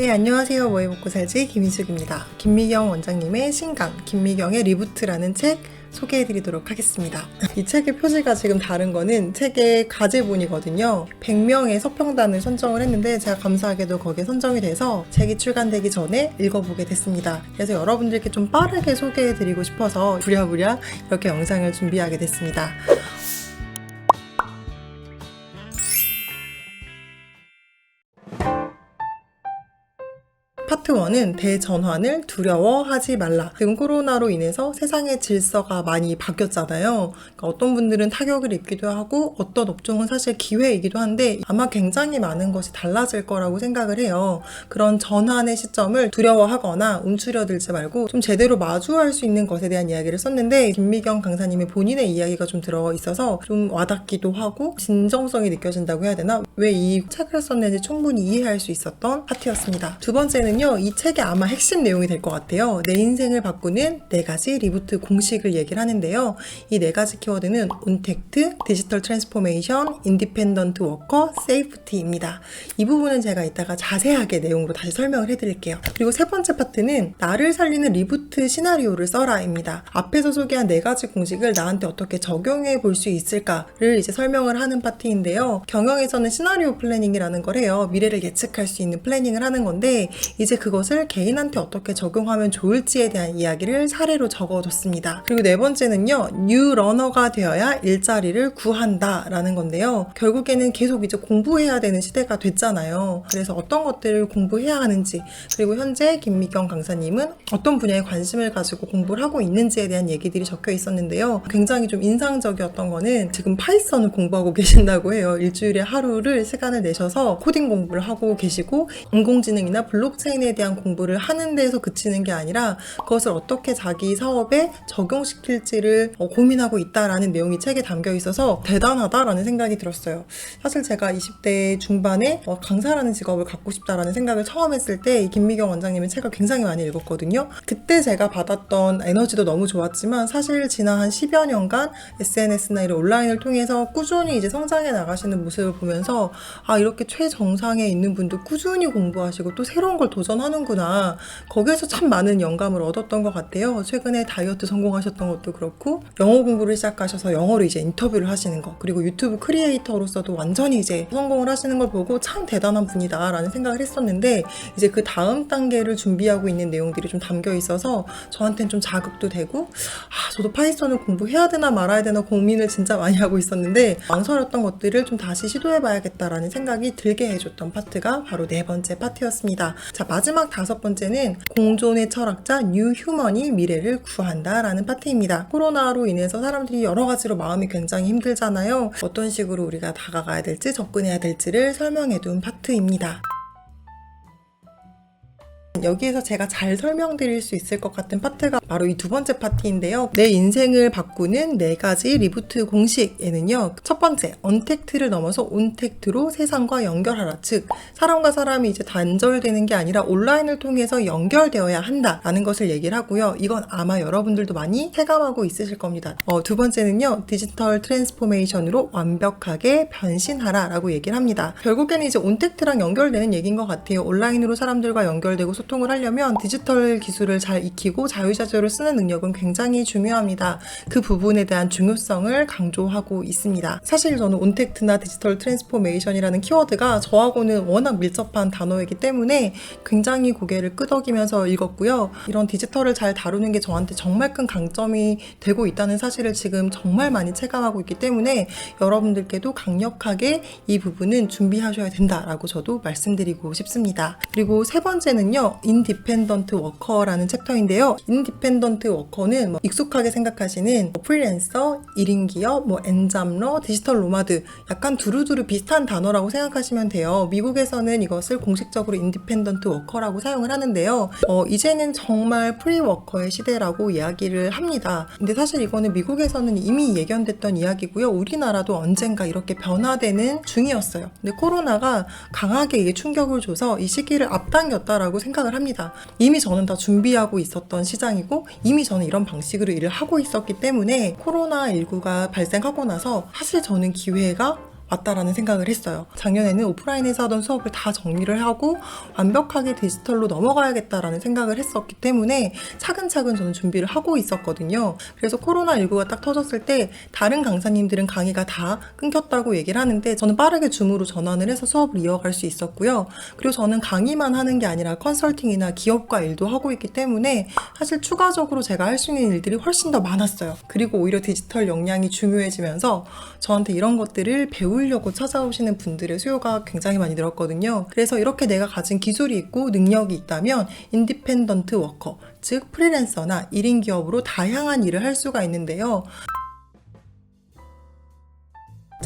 네, 안녕하세요. 뭐해 먹고 살지 김희숙입니다. 김미경 원장님의 신간, 김미경의 리부트라는 책 소개해 드리도록 하겠습니다. 이 책의 표지가 지금 다른 거는 책의 가제본이거든요. 100명의 서평단을 선정을 했는데 제가 감사하게도 거기에 선정이 돼서 책이 출간되기 전에 읽어보게 됐습니다. 그래서 여러분들께 좀 빠르게 소개해 드리고 싶어서 부랴부랴 이렇게 영상을 준비하게 됐습니다. 파트 1은 대전환을 두려워하지 말라. 지금 코로나로 인해서 세상의 질서가 많이 바뀌었잖아요. 그러니까 어떤 분들은 타격을 입기도 하고 어떤 업종은 사실 기회이기도 한데 아마 굉장히 많은 것이 달라질 거라고 생각을 해요. 그런 전환의 시점을 두려워하거나 움츠려들지 말고 좀 제대로 마주할 수 있는 것에 대한 이야기를 썼는데 김미경 강사님의 본인의 이야기가 좀 들어 있어서 좀 와닿기도 하고 진정성이 느껴진다고 해야 되나? 왜 이 책을 썼는지 충분히 이해할 수 있었던 파트였습니다. 두 번째는 요. 이 책의 아마 핵심 내용이 될 것 같아요. 내 인생을 바꾸는 네 가지 리부트 공식을 얘기를 하는데요. 이 네 가지 키워드는 온택트, 디지털 트랜스포메이션, 인디펜던트 워커, 세이프티입니다. 이 부분은 제가 이따가 자세하게 내용으로 다시 설명을 해드릴게요. 그리고 세 번째 파트는 나를 살리는 리부트 시나리오를 써라 입니다. 앞에서 소개한 네 가지 공식을 나한테 어떻게 적용해 볼 수 있을까를 이제 설명을 하는 파트인데요. 경영에서는 시나리오 플래닝이라는 걸 해요. 미래를 예측할 수 있는 플래닝을 하는 건데 이제 그것을 개인한테 어떻게 적용하면 좋을지에 대한 이야기를 사례로 적어뒀습니다. 그리고 네 번째는요, 뉴 러너가 되어야 일자리를 구한다 라는 건데요. 결국에는 계속 이제 공부해야 되는 시대가 됐잖아요. 그래서 어떤 것들을 공부해야 하는지, 그리고 현재 김미경 강사님은 어떤 분야에 관심을 가지고 공부를 하고 있는지에 대한 얘기들이 적혀 있었는데요. 굉장히 좀 인상적이었던 거는 지금 파이썬을 공부하고 계신다고 해요. 일주일에 하루를 시간을 내셔서 코딩 공부를 하고 계시고 인공지능이나 블록체인 에 대한 공부를 하는 데에서 그치는 게 아니라 그것을 어떻게 자기 사업에 적용시킬지를 어, 고민하고 있다라는 내용이 책에 담겨 있어서 대단하다라는 생각이 들었어요. 사실 제가 20대 중반에 어, 강사라는 직업을 갖고 싶다라는 생각을 처음 했을 때이 김미경 원장님의 책을 굉장히 많이 읽었거든요. 그때 제가 받았던 에너지도 너무 좋았지만 사실 지난 한 10여 년간 SNS나 이런 온라인을 통해서 꾸준히 이제 성장해 나가시는 모습을 보면서 아 이렇게 최정상에 있는 분도 꾸준히 공부하시고 또 새로운 걸 도전 하는구나. 거기에서 참 많은 영감을 얻었던 것 같아요. 최근에 다이어트 성공하셨던 것도 그렇고 영어 공부를 시작하셔서 영어로 이제 인터뷰를 하시는 거 그리고 유튜브 크리에이터로서도 완전히 이제 성공을 하시는 걸 보고 참 대단한 분이다라는 생각을 했었는데 이제 그 다음 단계를 준비하고 있는 내용들이 좀 담겨 있어서 저한테는 좀 자극도 되고 아 저도 파이썬을 공부해야 되나 말아야 되나 고민을 진짜 많이 하고 있었는데 망설였던 것들을 좀 다시 시도해봐야겠다라는 생각이 들게 해줬던 파트가 바로 네 번째 파트였습니다. 자 마지막 다섯 번째는 공존의 철학자 뉴 휴먼이 미래를 구한다 라는 파트입니다. 코로나로 인해서 사람들이 여러 가지로 마음이 굉장히 힘들잖아요. 어떤 식으로 우리가 다가가야 될지 접근해야 될지를 설명해 둔 파트입니다. 여기에서 제가 잘 설명드릴 수 있을 것 같은 파트가 바로 이 두 번째 파트인데요. 내 인생을 바꾸는 네 가지 리부트 공식에는요. 첫 번째, 언택트를 넘어서 온택트로 세상과 연결하라. 즉, 사람과 사람이 이제 단절되는 게 아니라 온라인을 통해서 연결되어야 한다라는 것을 얘기를 하고요. 이건 아마 여러분들도 많이 체감하고 있으실 겁니다. 어, 두 번째는요. 디지털 트랜스포메이션으로 완벽하게 변신하라라고 얘기를 합니다. 결국에는 이제 온택트랑 연결되는 얘기인 것 같아요. 온라인으로 사람들과 연결되고 소통을 하려면 디지털 기술을 잘 익히고 자유자재로 쓰는 능력은 굉장히 중요합니다. 그 부분에 대한 중요성을 강조하고 있습니다. 사실 저는 온택트나 디지털 트랜스포메이션이라는 키워드가 저하고는 워낙 밀접한 단어이기 때문에 굉장히 고개를 끄덕이면서 읽었고요. 이런 디지털을 잘 다루는 게 저한테 정말 큰 강점이 되고 있다는 사실을 지금 정말 많이 체감하고 있기 때문에 여러분들께도 강력하게 이 부분은 준비하셔야 된다라고 저도 말씀드리고 싶습니다. 그리고 세 번째는요. 인디펜던트 워커라는 챕터인데요. 인디펜던트 워커는 뭐 익숙하게 생각하시는 뭐 프리랜서, 1인 기업, 뭐 엔잡러, 디지털 노마드 약간 두루두루 비슷한 단어라고 생각하시면 돼요. 미국에서는 이것을 공식적으로 인디펜던트 워커라고 사용을 하는데요. 어, 이제는 정말 프리워커의 시대라고 이야기를 합니다. 근데 사실 이거는 미국에서는 이미 예견됐던 이야기고요. 우리나라도 언젠가 이렇게 변화되는 중이었어요. 근데 코로나가 강하게 이게 충격을 줘서 이 시기를 앞당겼다라고 생각 을 합니다. 이미 저는 다 준비하고 있었던 시장이고 이미 저는 이런 방식으로 일을 하고 있었기 때문에 코로나19가 발생하고 나서 사실 저는 기회가 맞다라는 생각을 했어요. 작년에는 오프라인에서 하던 수업을 다 정리를 하고 완벽하게 디지털로 넘어가야겠다라는 생각을 했었기 때문에 차근차근 저는 준비를 하고 있었거든요. 그래서 코로나19가 딱 터졌을 때 다른 강사님들은 강의가 다 끊겼다고 얘기를 하는데 저는 빠르게 줌으로 전환을 해서 수업을 이어갈 수 있었고요. 그리고 저는 강의만 하는 게 아니라 컨설팅이나 기업과 일도 하고 있기 때문에 사실 추가적으로 제가 할 수 있는 일들이 훨씬 더 많았어요. 그리고 오히려 디지털 역량이 중요해지면서 저한테 이런 것들을 배우려고 찾아오시는 분들의 수요가 굉장히 많이 늘었거든요. 그래서 이렇게 내가 가진 기술이 있고 능력이 있다면 인디펜던트 워커, 즉 프리랜서나 1인 기업으로 다양한 일을 할 수가 있는데요.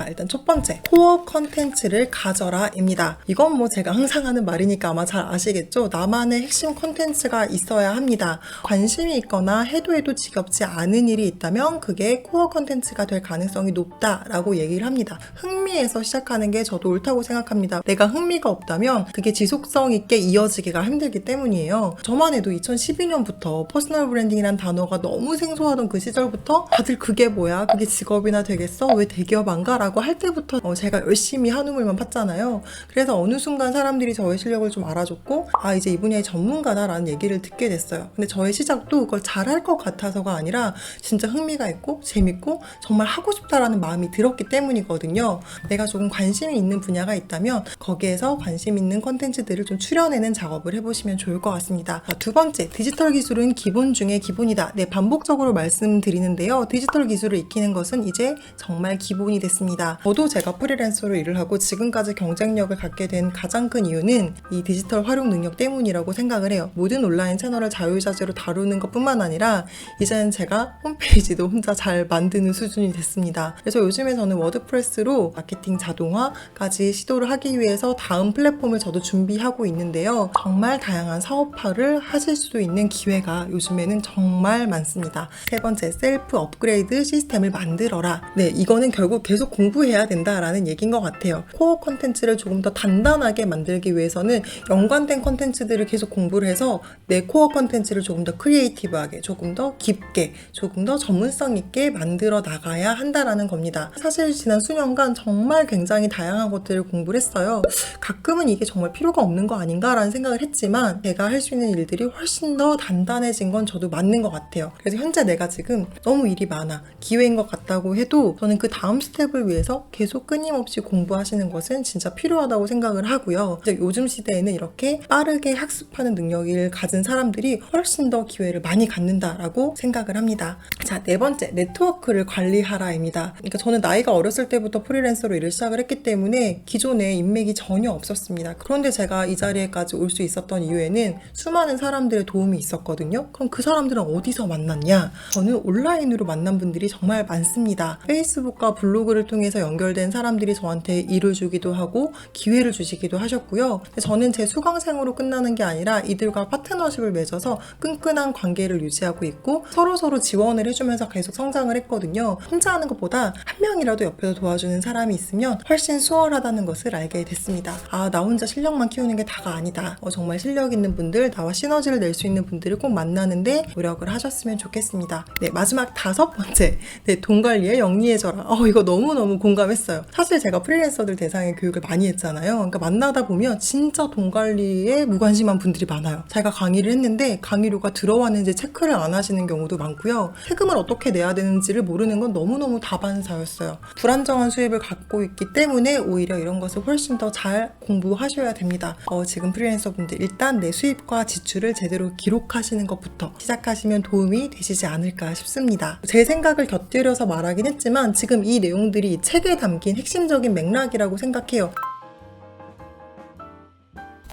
자, 일단 첫 번째. 코어 컨텐츠를 가져라 입니다. 이건 뭐 제가 항상 하는 말이니까 아마 잘 아시겠죠? 나만의 핵심 컨텐츠가 있어야 합니다. 관심이 있거나 해도 해도 지겹지 않은 일이 있다면 그게 코어 컨텐츠가 될 가능성이 높다라고 얘기를 합니다. 흥미에서 시작하는 게 저도 옳다고 생각합니다. 내가 흥미가 없다면 그게 지속성 있게 이어지기가 힘들기 때문이에요. 저만 해도 2012년부터 퍼스널 브랜딩이란 단어가 너무 생소하던 그 시절부터 다들 그게 뭐야? 그게 직업이나 되겠어? 왜 대기업 안 가? 라고 할 때부터 어, 제가 열심히 한우물만 팠잖아요. 그래서 어느 순간 사람들이 저의 실력을 좀 알아줬고 아 이제 이 분야의 전문가다라는 얘기를 듣게 됐어요. 근데 저의 시작도 그걸 잘할 것 같아서가 아니라 진짜 흥미가 있고 재밌고 정말 하고 싶다라는 마음이 들었기 때문이거든요. 내가 조금 관심이 있는 분야가 있다면 거기에서 관심 있는 컨텐츠들을 좀 추려내는 작업을 해보시면 좋을 것 같습니다. 자, 두 번째, 디지털 기술은 기본 중에 기본이다. 네, 반복적으로 말씀드리는데요. 디지털 기술을 익히는 것은 이제 정말 기본이 됐습니다. 저도 제가 프리랜서로 일을 하고 지금까지 경쟁력을 갖게 된 가장 큰 이유는 이 디지털 활용 능력 때문이라고 생각을 해요. 모든 온라인 채널을 자유자재로 다루는 것 뿐만 아니라 이제는 제가 홈페이지도 혼자 잘 만드는 수준이 됐습니다. 그래서 요즘에 저는 워드프레스로 마케팅 자동화까지 시도를 하기 위해서 다음 플랫폼을 저도 준비하고 있는데요. 정말 다양한 사업화를 하실 수도 있는 기회가 요즘에는 정말 많습니다. 세 번째, 셀프 업그레이드 시스템을 만들어라. 네, 이거는 결국 계속 공부해야 된다라는 얘기인 것 같아요. 코어 컨텐츠를 조금 더 단단하게 만들기 위해서는 연관된 컨텐츠들을 계속 공부를 해서 내 코어 컨텐츠를 조금 더 크리에이티브하게, 조금 더 깊게, 조금 더 전문성 있게 만들어 나가야 한다라는 겁니다. 사실 지난 수년간 정말 굉장히 다양한 것들을 공부를 했어요. 가끔은 이게 정말 필요가 없는 거 아닌가라는 생각을 했지만 제가 할 수 있는 일들이 훨씬 더 단단해진 건 저도 맞는 것 같아요. 그래서 현재 내가 지금 너무 일이 많아 기회인 것 같다고 해도 저는 그 다음 스텝을 위해서 계속 끊임없이 공부하시는 것은 진짜 필요하다고 생각을 하고요. 요즘 시대에는 이렇게 빠르게 학습하는 능력을 가진 사람들이 훨씬 더 기회를 많이 갖는다라고 생각을 합니다. 자, 네 번째, 네트워크를 관리하라입니다. 그러니까 저는 나이가 어렸을 때부터 프리랜서로 일을 시작을 했기 때문에 기존에 인맥이 전혀 없었습니다. 그런데 제가 이 자리에까지 올 수 있었던 이유에는 수많은 사람들의 도움이 있었거든요. 그럼 그 사람들은 어디서 만났냐? 저는 온라인으로 만난 분들이 정말 많습니다. 페이스북과 블로그를 통해 서 연결된 사람들이 저한테 일을 주기도 하고 기회를 주시기도 하셨고요. 저는 제 수강생으로 끝나는 게 아니라 이들과 파트너십을 맺어서 끈끈한 관계를 유지하고 있고 서로 서로 지원을 해주면서 계속 성장을 했거든요. 혼자 하는 것보다 한 명이라도 옆에서 도와주는 사람이 있으면 훨씬 수월하다는 것을 알게 됐습니다. 아, 나 혼자 실력만 키우는 게 다가 아니다. 어, 정말 실력 있는 분들, 나와 시너지를 낼 수 있는 분들을 꼭 만나는데 노력을 하셨으면 좋겠습니다. 네, 마지막 다섯 번째. 네, 돈 관리에 영리해져라. 어, 이거 너무너무 공감했어요. 사실 제가 프리랜서들 대상의 교육을 많이 했잖아요. 그러니까 만나다 보면 진짜 돈 관리에 무관심한 분들이 많아요. 제가 강의를 했는데 강의료가 들어왔는지 체크를 안 하시는 경우도 많고요. 세금을 어떻게 내야 되는지를 모르는 건 너무너무 다반사였어요. 불안정한 수입을 갖고 있기 때문에 오히려 이런 것을 훨씬 더 잘 공부하셔야 됩니다. 어, 지금 프리랜서 분들 일단 내 수입과 지출을 제대로 기록하시는 것부터 시작하시면 도움이 되시지 않을까 싶습니다. 제 생각을 곁들여서 말하긴 했지만 지금 이 내용들이 이 책에 담긴 핵심적인 맥락이라고 생각해요.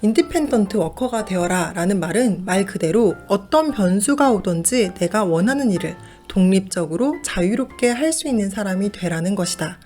인디펜던트 워커가 되어라 라는 말은 말 그대로 어떤 변수가 오든지 내가 원하는 일을 독립적으로 자유롭게 할 수 있는 사람이 되라는 것이다.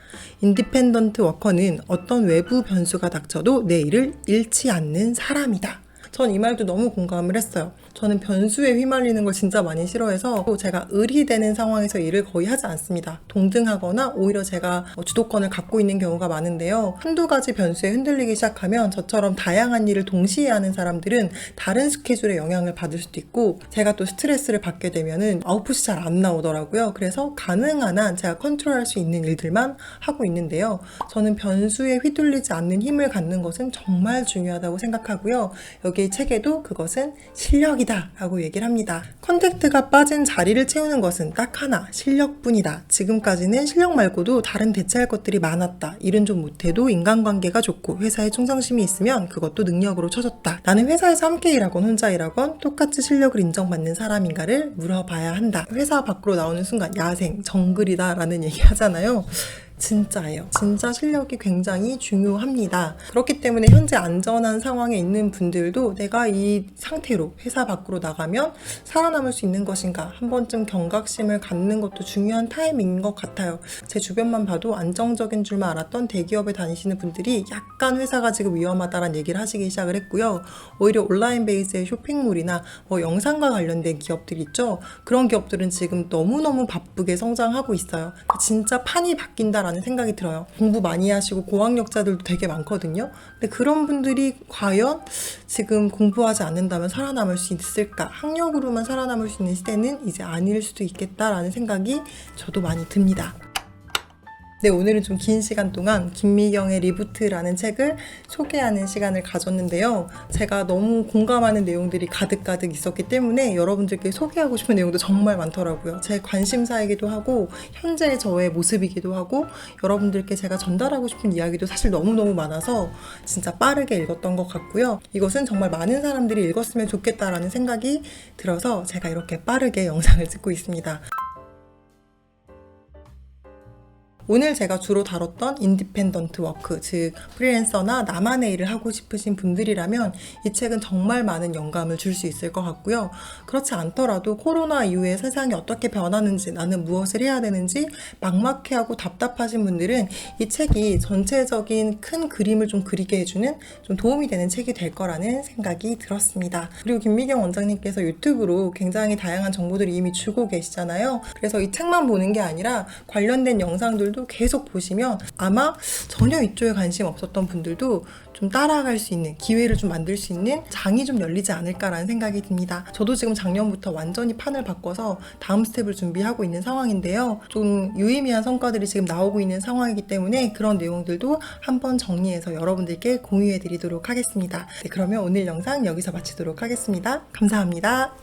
인디펜던트 워커는 어떤 외부 변수가 닥쳐도 내 일을 잃지 않는 사람이다. 전 이 말도 너무 공감을 했어요. 저는 변수에 휘말리는 걸 진짜 많이 싫어해서 또 제가 을이 되는 상황에서 일을 거의 하지 않습니다. 동등하거나 오히려 제가 어, 주도권을 갖고 있는 경우가 많은데요. 한두 가지 변수에 흔들리기 시작하면 저처럼 다양한 일을 동시에 하는 사람들은 다른 스케줄에 영향을 받을 수도 있고 제가 또 스트레스를 받게 되면은 아웃풋이 잘 안 나오더라고요. 그래서 가능한 한 제가 컨트롤할 수 있는 일들만 하고 있는데요. 저는 변수에 휘둘리지 않는 힘을 갖는 것은 정말 중요하다고 생각하고요. 여기 책에도 그것은 실력이 다 라고 얘기를 합니다. 컨택트가 빠진 자리를 채우는 것은 딱 하나, 실력뿐이다. 지금까지는 실력 말고도 다른 대체할 것들이 많았다. 일은 좀 못해도 인간관계가 좋고 회사에 충성심이 있으면 그것도 능력으로 쳐졌다. 나는 회사에서 함께 일하건 혼자 일하건 똑같이 실력을 인정받는 사람인가를 물어봐야 한다. 회사 밖으로 나오는 순간 야생, 정글이다 라는 얘기 하잖아요. 진짜예요. 진짜 실력이 굉장히 중요합니다. 그렇기 때문에 현재 안전한 상황에 있는 분들도 내가 이 상태로 회사 밖으로 나가면 살아남을 수 있는 것인가 한 번쯤 경각심을 갖는 것도 중요한 타이밍인 것 같아요. 제 주변만 봐도 안정적인 줄만 알았던 대기업에 다니시는 분들이 약간 회사가 지금 위험하다라는 얘기를 하시기 시작을 했고요. 오히려 온라인 베이스의 쇼핑몰이나 뭐 영상과 관련된 기업들 있죠. 그런 기업들은 지금 너무너무 바쁘게 성장하고 있어요. 진짜 판이 바뀐다라는 생각이 들어요. 공부 많이 하시고 고학력자들도 되게 많거든요. 근데 그런 분들이 과연 지금 공부하지 않는다면 살아남을 수 있을까? 학력으로만 살아남을 수 있는 시대는 이제 아닐 수도 있겠다라는 생각이 저도 많이 듭니다. 네, 오늘은 좀 긴 시간 동안 김미경의 리부트라는 책을 소개하는 시간을 가졌는데요. 제가 너무 공감하는 내용들이 가득가득 있었기 때문에 여러분들께 소개하고 싶은 내용도 정말 많더라고요. 제 관심사이기도 하고, 현재 저의 모습이기도 하고, 여러분들께 제가 전달하고 싶은 이야기도 사실 너무너무 많아서 진짜 빠르게 읽었던 것 같고요. 이것은 정말 많은 사람들이 읽었으면 좋겠다라는 생각이 들어서 제가 이렇게 빠르게 영상을 찍고 있습니다. 오늘 제가 주로 다뤘던 인디펜던트 워크, 즉 프리랜서나 나만의 일을 하고 싶으신 분들이라면 이 책은 정말 많은 영감을 줄 수 있을 것 같고요. 그렇지 않더라도 코로나 이후에 세상이 어떻게 변하는지, 나는 무엇을 해야 되는지 막막해하고 답답하신 분들은 이 책이 전체적인 큰 그림을 좀 그리게 해주는 좀 도움이 되는 책이 될 거라는 생각이 들었습니다. 그리고 김미경 원장님께서 유튜브로 굉장히 다양한 정보들을 이미 주고 계시잖아요. 그래서 이 책만 보는 게 아니라 관련된 영상들도 계속 보시면 아마 전혀 이쪽에 관심 없었던 분들도 좀 따라갈 수 있는 기회를 좀 만들 수 있는 장이 좀 열리지 않을까라는 생각이 듭니다. 저도 지금 작년부터 완전히 판을 바꿔서 다음 스텝을 준비하고 있는 상황인데요. 좀 유의미한 성과들이 지금 나오고 있는 상황이기 때문에 그런 내용들도 한번 정리해서 여러분들께 공유해 드리도록 하겠습니다. 네, 그러면 오늘 영상 여기서 마치도록 하겠습니다. 감사합니다.